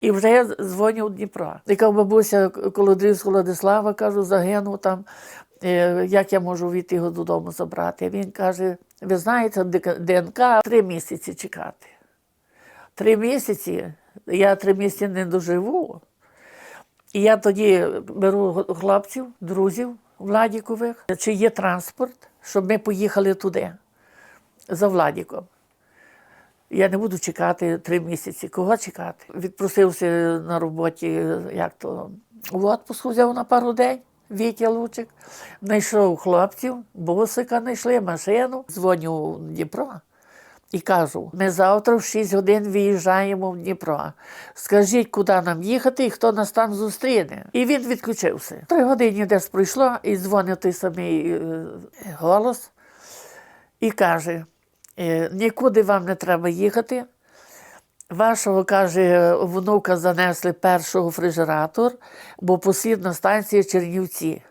І вже я дзвоню в Дніпро. Яка бабуся Колодрівського Владислава, кажу, загинув там. е, Як я можу війти його додому забрати? Він каже: ви знаєте, ДНК три місяці чекати. Три місяці, я три місяці не доживу. І я тоді беру хлопців, друзів Владікових, чи є транспорт, щоб ми поїхали туди за Владіком. Я не буду чекати три місяці. Кого чекати? Відпросився на роботі, як то в отпуск взяв на пару день. Вітя Лучик, знайшов хлопців, бусика знайшли, машину, дзвоню в Дніпро і кажу: ми завтра в 6 годин виїжджаємо в Дніпро. Скажіть, куди нам їхати і хто нас там зустріне. І він відключився. Три години десь пройшло, і дзвонив той самий е, голос і каже: «Е, нікуди вам не треба їхати. Вашого, каже, внука занесли першого фрижератор, бо послідна станція Чернівці.